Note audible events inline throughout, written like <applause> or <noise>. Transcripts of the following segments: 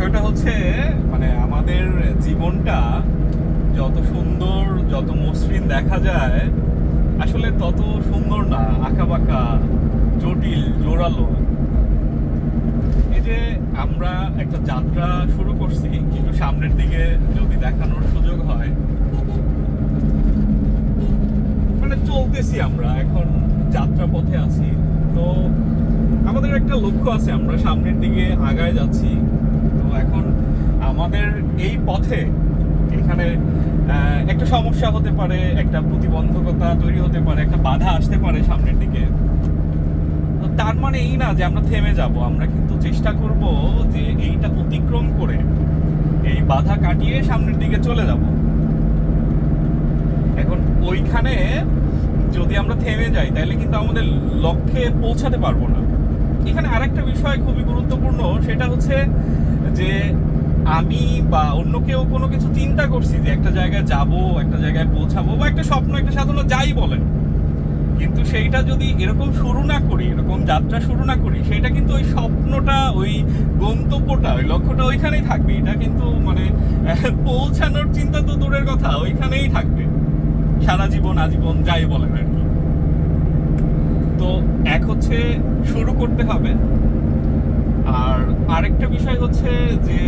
বিষয়টা হচ্ছে মানে আমাদের জীবনটা যত সুন্দর, যত মসৃণ দেখা যায়, আসলে তত সুন্দর না, আঁকাবাঁকা, জটিল, জোরালো। এই যে আমরা একটা যাত্রা শুরু করছি কিন্তু সামনের দিকে যদি দেখানোর সুযোগ হয়। মানে চলতেছি আমরা, এখন যাত্রা পথে আছি। তো আমাদের একটা লক্ষ্য আছে, আমরা সামনের দিকে আগায় যাচ্ছি। আমাদের এই পথে এখানে একটা সমস্যা হতে পারে, একটা প্রতিবন্ধকতা তৈরি হতে পারে, একটা বাধা আসতে পারে সামনের দিকে। তার মানে এই না যে আমরা থেমে যাব, আমরা কিন্তু চেষ্টা করব যে এইটা অতিক্রম করে এই বাধা কাটিয়ে সামনের দিকে চলে যাব। এখন ওইখানে যদি আমরা থেমে যাই, তাহলে কিন্তু আমাদের লক্ষ্যে পৌঁছাতে পারব না। এখানে আরেকটা বিষয় খুবই গুরুত্বপূর্ণ, সেটা হচ্ছে যে আমি বা অন্য কেউ কোনো কিছু চিন্তা করছি যে একটা জায়গায় যাব, একটা জায়গায় পৌঁছাবো বা একটা স্বপ্ন, একটা সাধনা যাই বলেন। কিন্তু সেইটা যদি এরকম শুরু না করি, এরকম যাত্রা শুরু না করি সেটা কিন্তু ওই স্বপ্নটা, ওই গন্তব্যটা, ওই লক্ষ্যটা ওইখানেই থাকবে। এটা কিন্তু মানে <laughs> পৌঁছানোর চিন্তা তো দূরের কথা, ওইখানেই থাকবে। সারা জীবন, আজীবন যাই বলেন আর কি। তো এক হচ্ছে শুরু করতে হবে। আর আরেকটা বিষয় হচ্ছে যে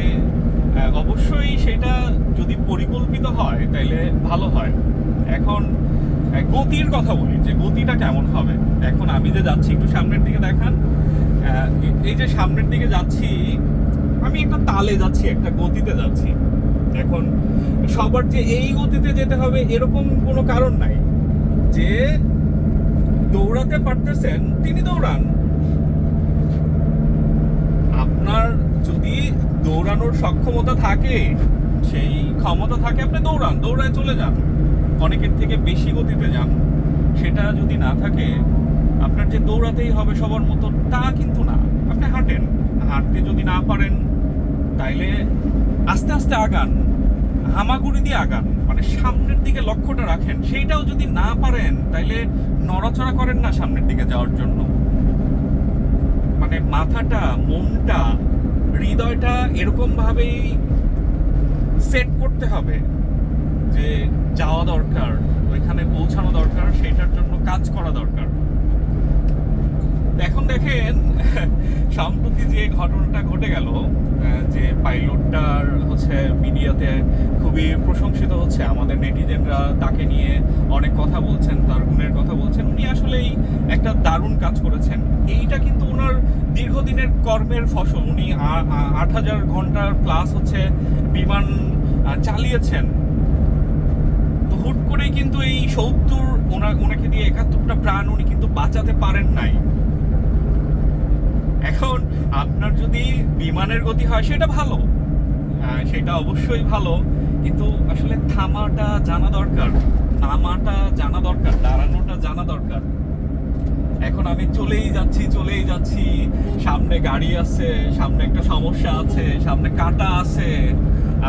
অবশ্যই সেটা যদি পরিকল্পিত হয়, তাইলে ভালো হয়। এখন গতির কথা বলি, যে গতিটা কেমন হবে? এখন আমি যে যাচ্ছি, একটু সামনের দিকে দেখান। এই যে সামনের দিকে যাচ্ছি, আমি একটা তালে যাচ্ছি, একটা গতিতে যাচ্ছি। এখন, সবার যে এই গতিতে যেতে হবে, এরকম কোনো কারণ নাই। যে দৌড়াতে পারতেছেন, তিনি দৌড়ান। আপনার যদি দৌড়ানোর সক্ষমতা থাকে, সেই ক্ষমতা থাকে, আপনি দৌড়ান, দৌড়ায় চলে যান। অনেকের থেকে বেশি গতিতে যান। সেটা যদি না থাকে, আপনার যে দৌড়াতেই হবে সবার মতো, তা কিন্তু না। আপনি হাঁটেন। হাঁটতে যদি না পারেন, তাইলে আস্তে আস্তে আগান। হামাগুড়ি দিয়ে আগান। মানে সামনের দিকে লক্ষ্যটা রাখেন। সেইটাও যদি না পারেন, তাইলে নড়াচড়া করেন না সামনের দিকে যাওয়ার জন্য। মানে মাথাটা, মনটা হৃদয়টা এরকম ভাবেই সেট করতে হবে যে যাওয়া দরকার, ওইখানে পৌঁছানো দরকার সেটার জন্য কাজ করা দরকার। এখন দেখেন, <laughs> সম্প্রতি যে ঘটনাটা ঘটে গেল যে পাইলটটার হচ্ছে মিডিয়াতে খুবই প্রশংসিত হচ্ছে, আমাদের নেটিজেনরা তাকে নিয়ে অনেক কথা বলছেন, তার গুণের কথা বলছেন। উনি আসলেই একটা দারুণ কাজ করেছেন। এইটা কিন্তু ওনার দীর্ঘদিনের কর্মের ফসল উনি আট হাজার ঘণ্টার প্লাস হচ্ছে বিমান চালিয়েছেন। তো হুট করেই কিন্তু এই সত্তর ওনার ওনাকে দিয়ে একাত্তরটা প্রাণ উনি কিন্তু বাঁচাতে পারেন নাই। এখন আপনার যদি বিমানের গতি হয়, সেটা ভালো। সেটা অবশ্যই ভালো। কিন্তু আসলে থামাটা জানা দরকার। নামাটা জানা দরকার, দাঁড়ানোটা জানা দরকার। এখন আমি চলেই যাচ্ছি চলেই যাচ্ছি। সামনে গাড়ি আছে, সামনে একটা সমস্যা আছে, সামনে কাটা আছে।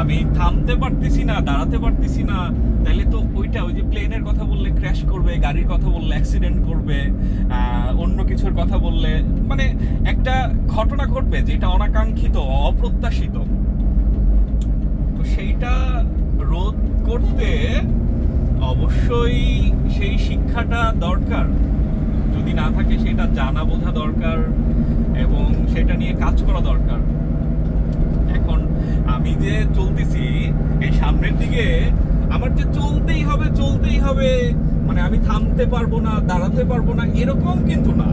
আমি থামতে পারতেছি না, দাঁড়াতে পারতেছি না। তাহলে তো ওইটা, ওই যে প্লেনের কথা বললে ক্র্যাশ করবে, গাড়ির কথা বললে অ্যাক্সিডেন্ট করবে অন্য কিছুর কথা বললে। মানে একটা ঘটনা ঘটবে যেটা অনাকাঙ্ক্ষিত, অপ্রত্যাশিত। তো সেইটা রোধ করতে অবশ্যই সেই শিক্ষাটা দরকার। যদি না থাকে, সেটা জানা বোঝা দরকার এবং সেটা নিয়ে কাজ করা দরকার। এখন আমি যে চলতেছি, এই সামনের দিকে আমার যে চলতেই হবে চলতেই হবে মানে আমি থামতে পারব না, দাঁড়াতে পারব না, এরকম কিন্তু না।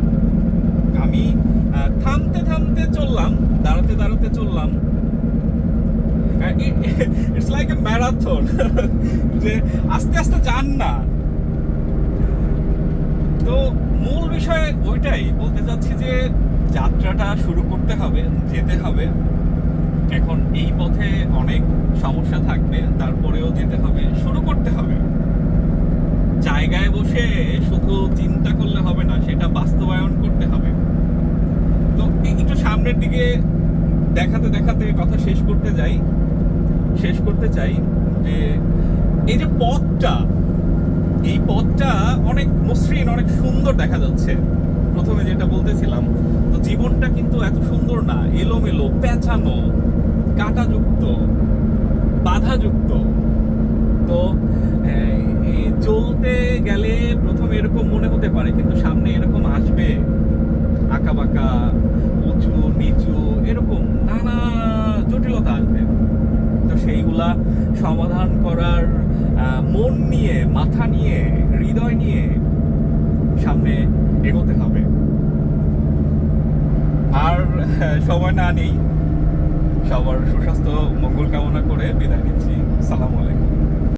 আমি থামতে থামতে চললাম, দাঁড়াতে দাঁড়াতে চললাম। ইটস লাইক এ ম্যারাথন <laughs> যে আস্তে আস্তে যান না। মূল বিষয় ওইটাই, বলতে চাচ্ছি যে যাত্রাটা শুরু করতে হবে, যেতে হবে। এখন এই পথে অনেক সমস্যা থাকবে, তারপরেও যেতে হবে, শুরু করতে হবে। জায়গায় বসে শুধু চিন্তা করলে হবে না, সেটা বাস্তবায়ন করতে হবে। তো একটু সামনের দিকে দেখাতে দেখাতে কথা শেষ করতে যাই, শেষ করতে চাই যে এই যে পথটা এই পথটা অনেক মসৃণ, অনেক সুন্দর দেখা যাচ্ছে। প্রথমে যেটা বলতেছিলাম, তো জীবনটা কিন্তু এত সুন্দর না, এলোমেলো, পেঁচানো, কাঁটাযুক্ত, বাধাযুক্ত। তো চলতে গেলে প্রথমে এরকম মনে হতে পারে, কিন্তু সামনে এরকম আসবে। আঁকা বাঁকা উঁচু, নিচু, এরকম নানা জটিলতা আসবে। তো সেইগুলা সমাধান করার মন নিয়ে, মাথা নিয়ে, হৃদয় নিয়ে সামনে এগোতে হবে। আর, <laughs> সময় না নেই সবার সুস্বাস্থ্য, মঙ্গল কামনা করে বিদায় নিচ্ছি। সালাম আলাইকুম।